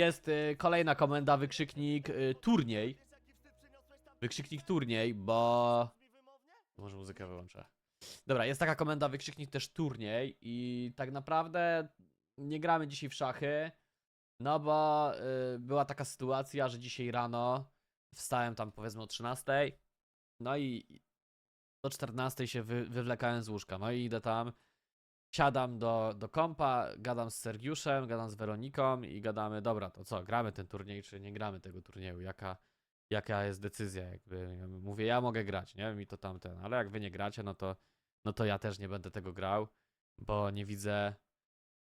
Jest y, kolejna komenda, wykrzyknik y, turniej. Wykrzyknik turniej, bo... Może muzykę wyłączę. Dobra, jest taka komenda, wykrzyknik też turniej i tak naprawdę nie gramy dzisiaj w szachy, no bo y, była taka sytuacja, że dzisiaj rano wstałem tam powiedzmy o 13, no i do 14 się wy, wywlekałem z łóżka, no i idę tam, siadam do, do kompa, gadam z Sergiuszem, gadam z Weroniką i gadamy, dobra, to co, gramy ten turniej, czy nie gramy tego turnieju, jaka, jaka jest decyzja, jakby, ja mówię, ja mogę grać, nie, mi to tamten, ale jak wy nie gracie, no to, no to ja też nie będę tego grał, bo nie widzę,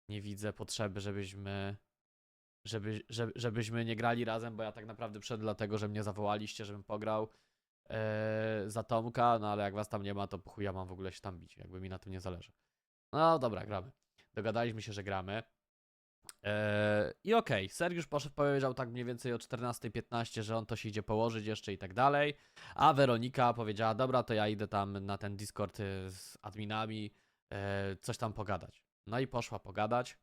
nie widzę potrzeby, żebyśmy, żeby, żeby, żebyśmy nie grali razem, bo ja tak naprawdę przyszedłem dlatego, że mnie zawołaliście, żebym pograł e, za Tomka, no ale jak was tam nie ma, to chuj ja mam w ogóle się tam bić, jakby mi na tym nie zależy. No dobra, gramy. Dogadaliśmy się, że gramy. Eee, I okej, Sergiusz poszedł, powiedział tak mniej więcej o 14.15, że on to się idzie położyć jeszcze i tak dalej. A Weronika powiedziała, dobra, to ja idę tam na ten Discord y, z adminami, e, coś tam pogadać. No i poszła pogadać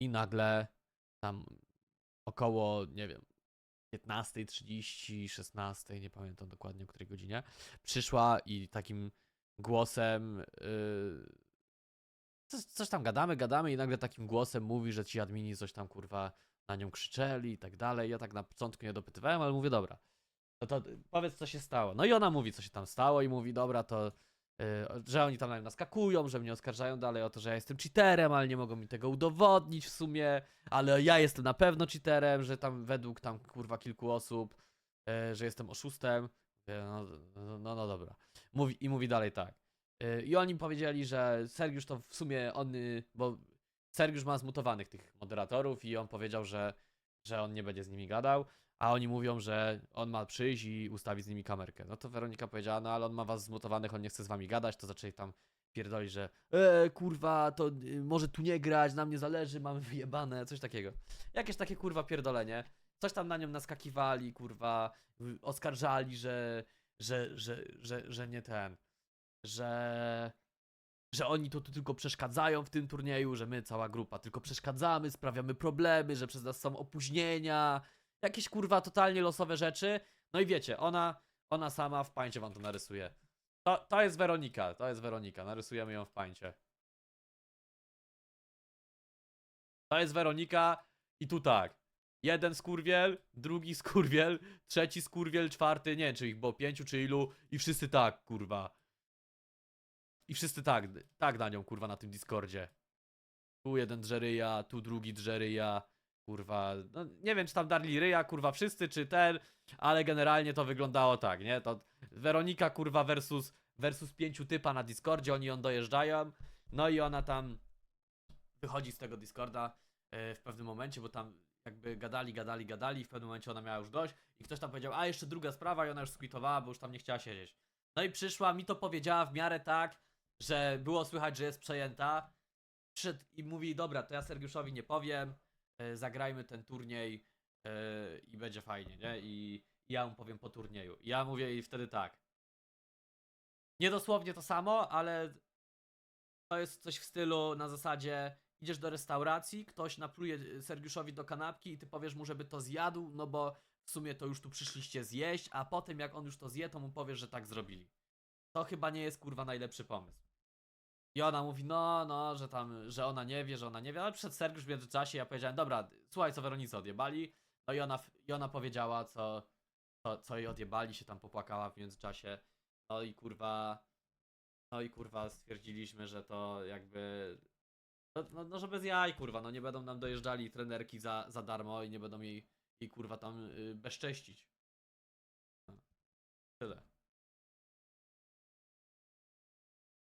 i nagle tam około, nie wiem, 15.30, 16, nie pamiętam dokładnie o której godzinie, przyszła i takim głosem yy, coś, coś tam gadamy, gadamy i nagle takim głosem mówi, że ci admini coś tam kurwa na nią krzyczeli i tak dalej. Ja tak na początku nie dopytywałem, ale mówię, dobra, no to powiedz co się stało. No i ona mówi, co się tam stało i mówi, dobra, to yy, że oni tam na mnie naskakują, że mnie oskarżają dalej o to, że ja jestem cheaterem, ale nie mogą mi tego udowodnić w sumie, ale ja jestem na pewno cheaterem, że tam według tam kurwa kilku osób, yy, że jestem oszustem. No, no, no, no dobra. Mówi, I mówi dalej tak. Yy, I oni powiedzieli, że Sergiusz to w sumie on, y, bo Sergiusz ma zmutowanych tych moderatorów i on powiedział, że, że on nie będzie z nimi gadał, a oni mówią, że on ma przyjść i ustawić z nimi kamerkę. No to Weronika powiedziała, no ale on ma was zmutowanych, on nie chce z wami gadać, to zaczęli tam pierdolić, że e, kurwa, to y, może tu nie grać, nam nie zależy, mamy wyjebane, coś takiego. Jakieś takie kurwa pierdolenie. Coś tam na nią naskakiwali, kurwa, oskarżali, że, że, że, że, że nie ten, że, że oni to tu tylko przeszkadzają w tym turnieju, że my, cała grupa, tylko przeszkadzamy, sprawiamy problemy, że przez nas są opóźnienia, jakieś kurwa totalnie losowe rzeczy. No i wiecie, ona, ona sama w pańcie wam to narysuje. To, to jest Weronika, to jest Weronika, narysujemy ją w pańcie. To jest Weronika i tu tak. Jeden skurwiel, drugi skurwiel, trzeci skurwiel, czwarty, nie wiem czy ich było pięciu czy ilu i wszyscy tak, kurwa. I wszyscy tak, tak na nią, kurwa, na tym Discordzie. Tu jeden drze ryja, tu drugi drze ryja, kurwa. No, nie wiem, czy tam darli ryja, kurwa, wszyscy, czy ten, ale generalnie to wyglądało tak, nie? To Weronika, kurwa, versus, versus pięciu typa na Discordzie, oni ją dojeżdżają, no i ona tam wychodzi z tego Discorda e, w pewnym momencie, bo tam jakby gadali, gadali, gadali w pewnym momencie ona miała już dość i ktoś tam powiedział, a jeszcze druga sprawa i ona już skwitowała, bo już tam nie chciała siedzieć. No i przyszła, mi to powiedziała w miarę tak, że było słychać, że jest przejęta. Przyszedł i mówi, dobra, to ja Sergiuszowi nie powiem, e, zagrajmy ten turniej e, i będzie fajnie, nie? I ja mu powiem po turnieju. I ja mówię jej wtedy tak. Nie dosłownie to samo, ale to jest coś w stylu na zasadzie idziesz do restauracji, ktoś napluje e, Sergiuszowi do kanapki i ty powiesz mu, żeby to zjadł, no bo w sumie to już tu przyszliście zjeść, a potem jak on już to zje, to mu powiesz, że tak zrobili. To chyba nie jest kurwa najlepszy pomysł. I ona mówi, no, no, że tam, że ona nie wie, że ona nie wie, ale przed Sergiusz w międzyczasie ja powiedziałem, dobra, słuchaj, co Weronice odjebali. No i ona, i ona powiedziała, co, co, co jej odjebali, się tam popłakała w międzyczasie. No i kurwa, no i kurwa stwierdziliśmy, że to jakby, no, no, no że bez jaj, kurwa, no nie będą nam dojeżdżali trenerki za, za darmo i nie będą jej, jej kurwa tam y, bezcześcić. No. Tyle.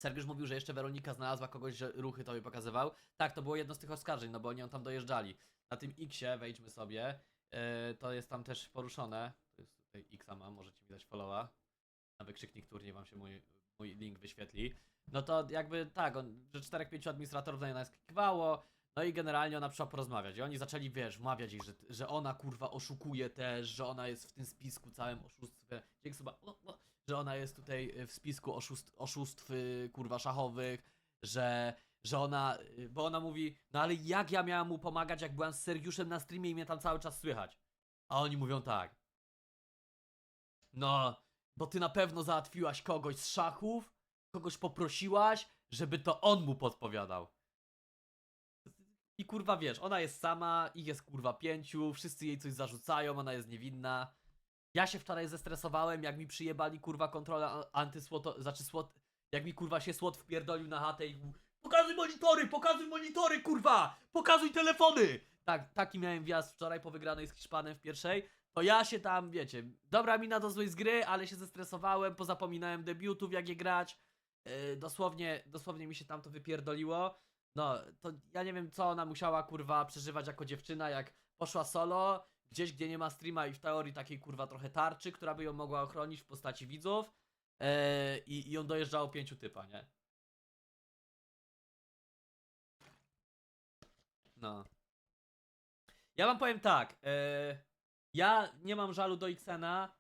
Sergiusz mówił, że jeszcze Weronika znalazła kogoś, że ruchy tobie pokazywał. Tak, to było jedno z tych oskarżeń, no bo oni ją tam dojeżdżali. Na tym Xie wejdźmy sobie. Yy, to jest tam też poruszone. To jest tutaj Xa możecie mi dać followa. Na wykrzyknik turniej wam się mój, mój link wyświetli. No to jakby tak, on, że 4-5 administratorów na nią naskakiwało. No i generalnie ona przyszła porozmawiać. I oni zaczęli, wiesz, wmawiać jej, że, że ona kurwa oszukuje też, że ona jest w tym spisku całym oszustwie. Dzięki o, że ona jest tutaj y, w spisku oszust, oszustw y, kurwa szachowych, że, że ona, y, bo ona mówi, no ale jak ja miałam mu pomagać, jak byłam z Sergiuszem na streamie i mnie tam cały czas słychać? A oni mówią tak. No, bo ty na pewno załatwiłaś kogoś z szachów, kogoś poprosiłaś, żeby to on mu podpowiadał. I kurwa wiesz, ona jest sama, ich jest kurwa pięciu, wszyscy jej coś zarzucają, ona jest niewinna. Ja się wczoraj zestresowałem, jak mi przyjebali kurwa kontrolę a- antysłoto, znaczy słot, jak mi kurwa się słot wpierdolił na chatę i pokazuj monitory, pokazuj monitory kurwa, pokazuj telefony! Tak, taki miałem wjazd wczoraj po wygranej z Hiszpanem w pierwszej. To ja się tam, wiecie, dobra mina do złej z gry, ale się zestresowałem, pozapominałem debiutów, jak je grać. Yy, dosłownie, dosłownie mi się tam to wypierdoliło. No, to ja nie wiem, co ona musiała, kurwa, przeżywać jako dziewczyna, jak poszła solo, gdzieś, gdzie nie ma streama i w teorii takiej, kurwa, trochę tarczy, która by ją mogła ochronić w postaci widzów. Yy, I i ją dojeżdżało pięciu typa, nie? No. Ja wam powiem tak. Yy, ja nie mam żalu do Xena.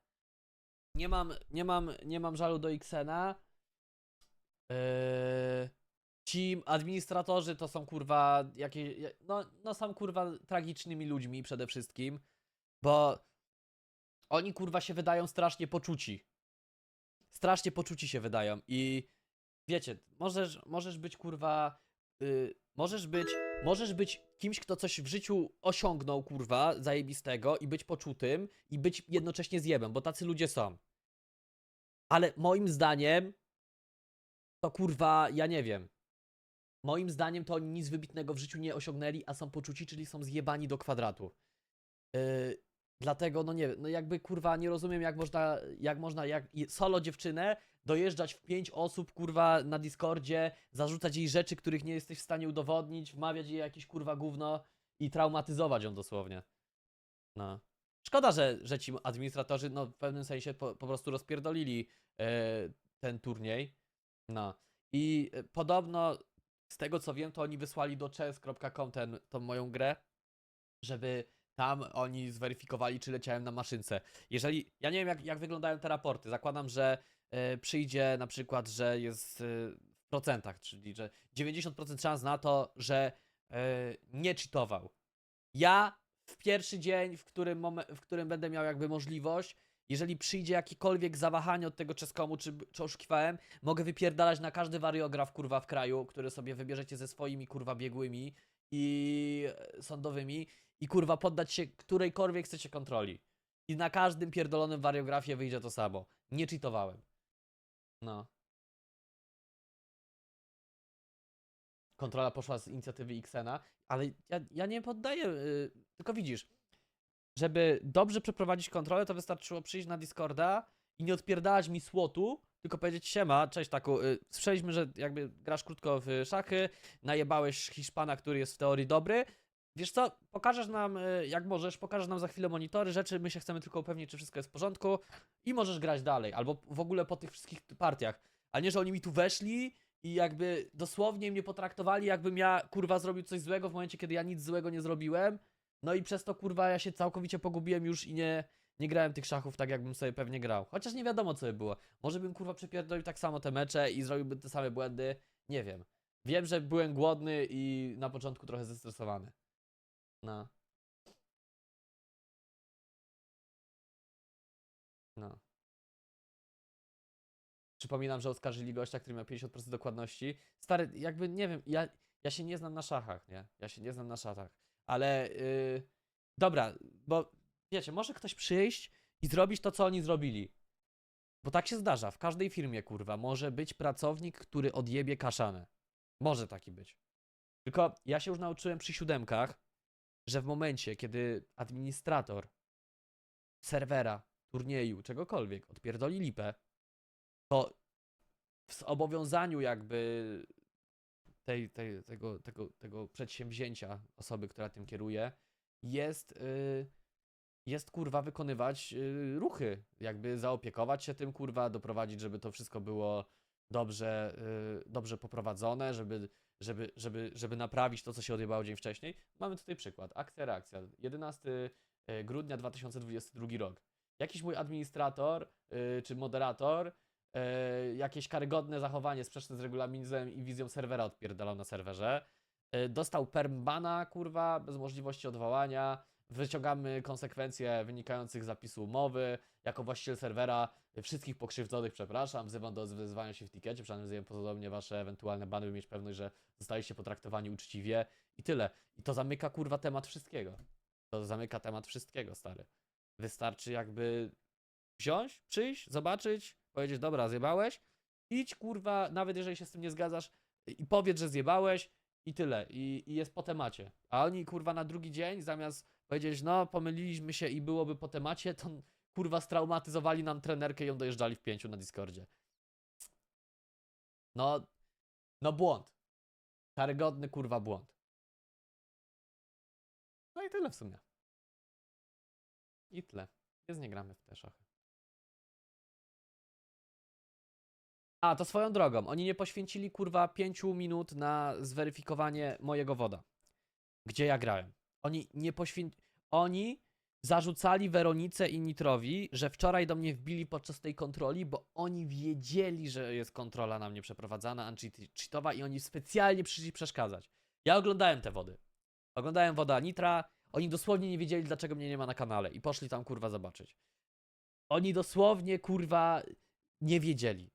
Nie mam, nie mam, nie mam żalu do Xena. Yy, ci administratorzy to są kurwa jakieś. No, no są kurwa tragicznymi ludźmi przede wszystkim. Bo oni kurwa się wydają strasznie poczuci. Strasznie poczuci się wydają i wiecie, możesz, możesz być kurwa. y, możesz być. Możesz być kimś, kto coś w życiu osiągnął, kurwa, zajebistego i być poczutym i być jednocześnie zjebem, bo tacy ludzie są. Ale moim zdaniem to kurwa, ja nie wiem. Moim zdaniem to oni nic wybitnego w życiu nie osiągnęli, a są poczuci, czyli są zjebani do kwadratu. Yy, dlatego, no nie wiem, no jakby kurwa nie rozumiem, jak można, jak można, jak solo dziewczynę dojeżdżać w pięć osób, kurwa, na Discordzie, zarzucać jej rzeczy, których nie jesteś w stanie udowodnić, wmawiać jej jakieś kurwa gówno i traumatyzować ją dosłownie. No. Szkoda, że, że ci administratorzy, no w pewnym sensie po, po prostu rozpierdolili e, ten turniej. No. I e, podobno, z tego co wiem, to oni wysłali do chess.com tą moją grę, żeby tam oni zweryfikowali, czy leciałem na maszynce. Jeżeli, ja nie wiem jak, jak wyglądają te raporty, zakładam, że e, przyjdzie na przykład, że jest e, w procentach, czyli że 90% szans na to, że e, nie cheatował. Ja w pierwszy dzień, w którym, w którym będę miał jakby możliwość, jeżeli przyjdzie jakiekolwiek zawahanie od tego czeskomu, czy, czy oszukiwałem, mogę wypierdalać na każdy wariograf kurwa w kraju, który sobie wybierzecie ze swoimi kurwa biegłymi i e, sądowymi i kurwa poddać się którejkolwiek chcecie kontroli. I na każdym pierdolonym wariografie wyjdzie to samo. Nie cheatowałem. No. Kontrola poszła z inicjatywy Xena, ale ja, ja nie poddaję. y, tylko widzisz, żeby dobrze przeprowadzić kontrolę, to wystarczyło przyjść na Discorda i nie odpierdalać mi słotu, tylko powiedzieć siema, cześć taku, y, słyszeliśmy, że jakby grasz krótko w szachy, najebałeś Hiszpana, który jest w teorii dobry. Wiesz co, pokażesz nam, y, jak możesz, pokażesz nam za chwilę monitory, rzeczy, my się chcemy tylko upewnić, czy wszystko jest w porządku i możesz grać dalej, albo w ogóle po tych wszystkich partiach. A nie, że oni mi tu weszli i jakby dosłownie mnie potraktowali, jakbym ja, kurwa, zrobił coś złego w momencie, kiedy ja nic złego nie zrobiłem. No i przez to, kurwa, ja się całkowicie pogubiłem już i nie, nie grałem tych szachów tak, jakbym sobie pewnie grał. Chociaż nie wiadomo, co by było. Może bym, kurwa, przepierdolił tak samo te mecze i zrobiłbym te same błędy. Nie wiem. Wiem, że byłem głodny i na początku trochę zestresowany. No. No. Przypominam, że oskarżyli gościa, który miał 50% dokładności. Stary, jakby nie wiem, ja, ja się nie znam na szachach, nie? Ja się nie znam na szachach. Ale yy, dobra, bo wiecie, może ktoś przyjść i zrobić to, co oni zrobili. Bo tak się zdarza. W każdej firmie, kurwa, może być pracownik, który odjebie kaszanę. Może taki być. Tylko ja się już nauczyłem przy siódemkach, że w momencie, kiedy administrator serwera, turnieju, czegokolwiek odpierdoli lipę, to w zobowiązaniu jakby tej, tej, tego, tego, tego przedsięwzięcia osoby, która tym kieruje, jest, y, jest kurwa wykonywać y, ruchy, jakby zaopiekować się tym, kurwa, doprowadzić, żeby to wszystko było dobrze, y, dobrze poprowadzone, żeby, żeby, żeby, żeby naprawić to, co się odjebało dzień wcześniej. Mamy tutaj przykład. Akcja, reakcja. 11 grudnia 2022 rok. Jakiś mój administrator y, czy moderator jakieś karygodne zachowanie sprzeczne z regulaminem i wizją serwera odpierdalał na serwerze. E, dostał permbana, kurwa, bez możliwości odwołania. Wyciągamy konsekwencje wynikających z zapisu umowy. Jako właściciel serwera wszystkich pokrzywdzonych przepraszam, wzywam do odezwania się w tikecie, przeanalizuję podobnie wasze ewentualne bany, by mieć pewność, że zostaliście potraktowani uczciwie i tyle. I to zamyka kurwa temat wszystkiego. To zamyka temat wszystkiego, stary. Wystarczy jakby wziąć, przyjść, zobaczyć, powiedzieć, dobra, zjebałeś, idź kurwa, nawet jeżeli się z tym nie zgadzasz i powiedz, że zjebałeś i tyle. I, I jest po temacie. A oni kurwa na drugi dzień zamiast powiedzieć, no pomyliliśmy się i byłoby po temacie, to kurwa straumatyzowali nam trenerkę i ją dojeżdżali w pięciu na Discordzie. No, no błąd. Karygodny kurwa błąd. No i tyle w sumie. I tyle. Nie gramy w te szachy. A, to swoją drogą. Oni nie poświęcili kurwa 5 minut na zweryfikowanie mojego woda. Gdzie ja grałem. Oni nie poświęcili. Oni zarzucali Weronice i Nitrowi, że wczoraj do mnie wbili podczas tej kontroli, bo oni wiedzieli, że jest kontrola na mnie przeprowadzana, anti-cheatowa i oni specjalnie przyszli przeszkadzać. Ja oglądałem te wody. Oglądałem woda Nitra. Oni dosłownie nie wiedzieli, dlaczego mnie nie ma na kanale i poszli tam kurwa zobaczyć. Oni dosłownie kurwa nie wiedzieli.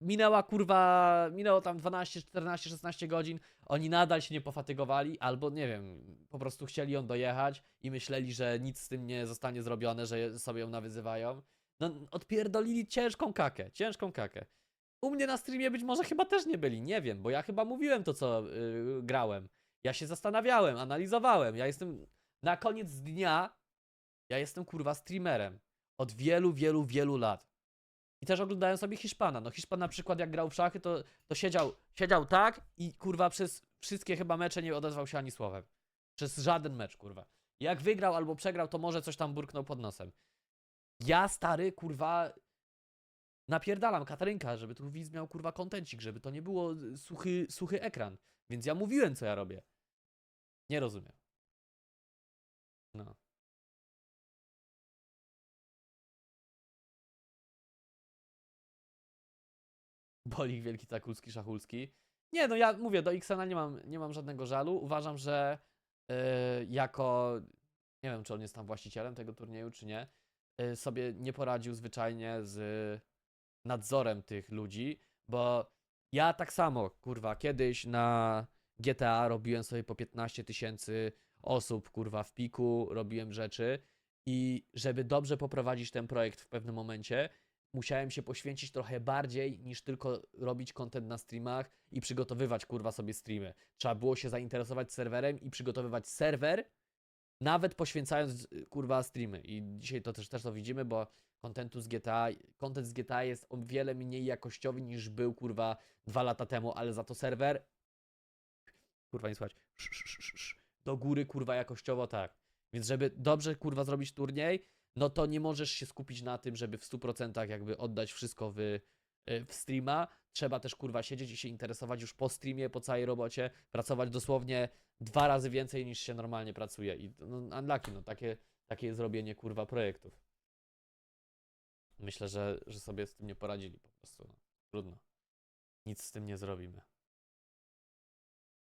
Minęła kurwa, minęło tam 12, 14, 16 godzin. Oni nadal się nie pofatygowali, albo nie wiem, po prostu chcieli ją dojechać i myśleli, że nic z tym nie zostanie zrobione, że sobie ją nawyzywają. No, odpierdolili ciężką kakę, ciężką kakę. U mnie na streamie być może chyba też nie byli, nie wiem, bo ja chyba mówiłem to, co yy, grałem. Ja się zastanawiałem, analizowałem. Ja jestem na koniec dnia, ja jestem kurwa streamerem. Od wielu, wielu, wielu lat. I też oglądałem sobie Hiszpana. No Hiszpan na przykład jak grał w szachy, to, to siedział, siedział tak i kurwa przez wszystkie chyba mecze nie odezwał się ani słowem. Przez żaden mecz, kurwa. Jak wygrał albo przegrał, to może coś tam burknął pod nosem. Ja stary, kurwa, napierdalam Katarynka, żeby tu widz miał kurwa kontencik, żeby to nie było y, suchy, suchy ekran. Więc ja mówiłem, co ja robię. Nie rozumiem. No. Bolik Wielki Takulski Szachulski. Nie, no ja mówię, do Xena nie mam, nie mam żadnego żalu. Uważam, że yy, jako, nie wiem, czy on jest tam właścicielem tego turnieju, czy nie, yy, sobie nie poradził zwyczajnie z nadzorem tych ludzi, bo ja tak samo, kurwa, kiedyś na GTA robiłem sobie po 15 tysięcy osób, kurwa, w piku, robiłem rzeczy i żeby dobrze poprowadzić ten projekt w pewnym momencie, musiałem się poświęcić trochę bardziej niż tylko robić content na streamach i przygotowywać, kurwa, sobie streamy. Trzeba było się zainteresować serwerem i przygotowywać serwer, nawet poświęcając, kurwa, streamy. I dzisiaj to też, też to widzimy, bo kontentu z GTA, content z GTA jest o wiele mniej jakościowy niż był, kurwa, dwa lata temu, ale za to serwer kurwa nie sz, do góry, kurwa, jakościowo tak. Więc żeby dobrze, kurwa, zrobić turniej, no to nie możesz się skupić na tym, żeby w 100% jakby oddać wszystko w, y, w streama. Trzeba też, kurwa, siedzieć i się interesować już po streamie, po całej robocie, pracować dosłownie dwa razy więcej niż się normalnie pracuje. I no, unlucky, no, takie, takie jest robienie, kurwa, projektów. Myślę, że, że sobie z tym nie poradzili po prostu, no. Trudno. Nic z tym nie zrobimy.